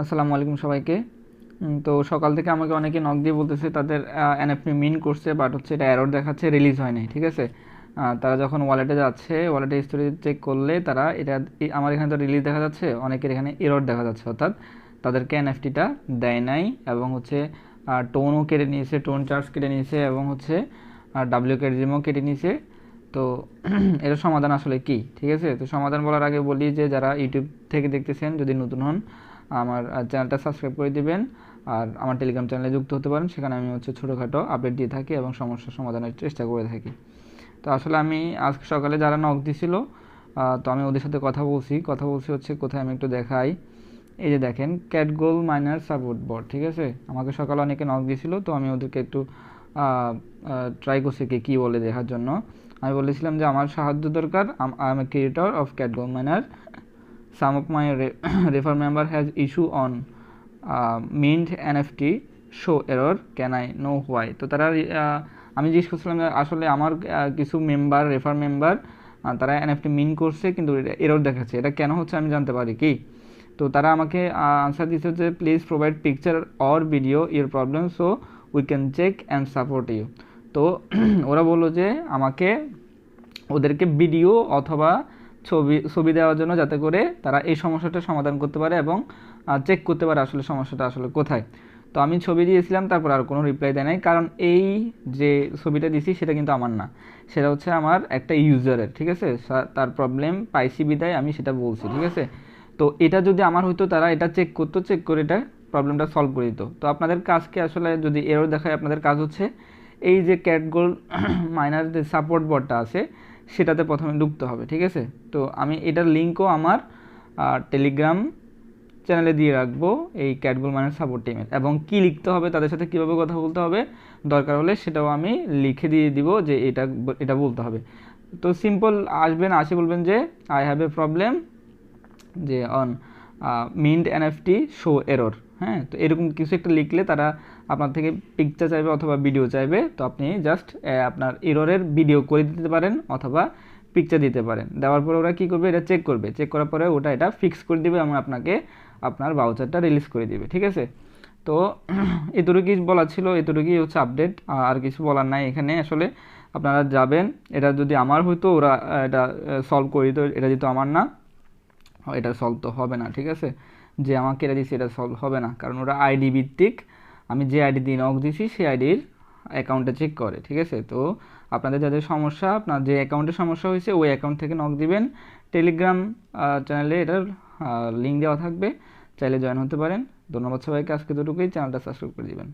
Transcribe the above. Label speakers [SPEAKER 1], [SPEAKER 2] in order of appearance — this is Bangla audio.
[SPEAKER 1] আসসালামু আলাইকুম সবাইকে। তো সকাল থেকে আমাকে অনেকে নক দিয়ে বলতেছে তাদের এনএফটি মিন করছে বাট হচ্ছে এটা এরর দেখাচ্ছে রিলিজ হয় নাই, ঠিক আছে? তারা যখন ওয়ালেটে যাচ্ছে ওয়ালেটে স্টোরি চেক করলে তারা এটা আমার এখানে তো রিলিজ দেখা যাচ্ছে, অনেকের এখানে এরর দেখা যাচ্ছে, অর্থাৎ তাদেরকে এনএফটিটা দেয় নাই এবং হচ্ছে টোনও কেটে নিয়েছে টোন চার্জ কেটে নিয়েছে এবং হচ্ছে ডাব্লিউ কেডিএমও কেটে নিয়েছে। তো এর সমাধান আসলে কি, ঠিক আছে? তো সমাধান বলার আগে বলি যে, যারা ইউটিউব থেকে দেখতেছেন, যদি নতুন হন আমার চ্যানেলটা সাবস্ক্রাইব করে দিবেন। আর আমার টেলিগ্রাম চ্যানেলে যুক্ত হতে পারেন, সেখানে আমি হচ্ছে ছোটোখাটো আপডেট দিয়ে থাকি এবং সমস্যার সমাধানের চেষ্টা করে থাকি। তো আসলে আমি আজকে সকালে যারা নক দিছিল তো আমি ওদের সাথে কথা বলছি। কথা বলছি হচ্ছে কোথায় আমি একটু দেখাই। এই যে দেখেন ক্যাটগোল মাইনার সাপোর্ট বোর্ড ঠিক আছে? আমাকে সকালে অনেকে নক দিছিল, তো আমি ওদেরকে একটু ট্রাই করছি কে কী বলে দেখার জন্য। আমি বলেছিলাম যে আমার সাহায্য দরকার I am creator of cat gold miner some of my re- refer member has issue on uh, mint nft show error. Can i know why? তো তারা আমি জিজ্ঞেস করছিলাম আসলে আমার কিছু মেম্বার রেফার মেম্বার তারা এনএফটি মিন করছে কিন্তু এরর দেখাচ্ছে। এটা কেন হচ্ছে আমি জানতে পারি কি? তো তারা আমাকে আনসার দিচ্ছে যে please provide picture or video your problem so we can check and support you তো ওরা বলল যে আমাকে ওদেরকে ভিডিও অথবা ছবি ছবি দেওয়ার জন্য যাতে করে তারা এই সমস্যাটা সমাধান করতে পারে এবং চেক করতে পারে আসলে সমস্যাটা আসলে কোথায়। তো আমি ছবি দিয়েছিলাম, তারপর আর কোনো রিপ্লাই দেয় নাই। কারণ এই যে ছবিটা দিছি, সেটা কিন্তু আমার না। সেটা হচ্ছে আমার একটা ইউজারের ঠিক আছে? তার প্রবলেম পাইসি বিদায়, আমি সেটা বলছি, ঠিক আছে? তো এটা যদি আমার হইতো, তারা এটা চেক করতো চেক করে এটা প্রবলেমটা সলভ করে দিত। তো আপনাদের কাজকে আসলে, যদি এরও দেখায়, আপনাদের কাজ হচ্ছে, এই যে ক্যাটগোল মাইনার যে সাপোর্ট বোর্ডটা আছে সেটাতে প্রথমে ঢুকতে হবে, ঠিক আছে? তো আমি এটার লিঙ্কও আমার টেলিগ্রাম চ্যানেলে দিয়ে রাখব এই ক্যাটগোল মাইনার সাপোর্ট টিমের এবং কি লিখতে হবে, তাদের সাথে কীভাবে কথা বলতে হবে, দরকার হলে সেটাও আমি লিখে দিয়ে দিব যে এটা এটা বলতে হবে। তো সিম্পল আসবেন, আসে বলবেন যে আই হ্যাভ এ প্রবলেম যে on mint NFT show error হ্যাঁ তো এরকম কিছু একটা লিখলে তারা আপনার থেকে পিকচার চাইবে অথবা ভিডিও চাইবে, তো আপনি জাস্ট আপনার এররের ভিডিও করে দিতে পারেন অথবা পিকচার দিতে পারেন। দেওয়ার পরে ওরা কী করবে? এটা চেক করবে। চেক করার পরে ওটা এটা ফিক্স করে দিবে এবং আপনাকে আপনার বাউচারটা রিলিজ করে দিবে, ঠিক আছে? তো এতটুকুই বলা ছিল, এতটুকুই হচ্ছে আপডেট আর কিছু বলার নাই এখানে। আসলে আপনারা যাবেন, এটা যদি আমার হইতো, ওরা, এটা সলভ করে দিত, এটা যেহেতু আমার না, এটা সলভ তো হবে না, ঠিক আছে? যে আমাকে এটা দিচ্ছে এটা সলভ হবে না। কারণ ওরা আইডি ভিত্তিক, আমি যে আইডি দিয়ে নক দিছি, সেই আইডির অ্যাকাউন্টটা চেক করে, ঠিক আছে? তো আপনাদের যাদের সমস্যা, আপনার যে অ্যাকাউন্টে সমস্যা হয়েছে, ওই অ্যাকাউন্ট থেকে নক দিবেন। টেলিগ্রাম চ্যানেলে এটার লিঙ্ক দেওয়া থাকবে। চাইলে জয়েন হতে পারেন। ধন্যবাদ সবাইকে, আজকে দুটুকুই চ্যানেলটা সাবস্ক্রাইব করে দিবেন।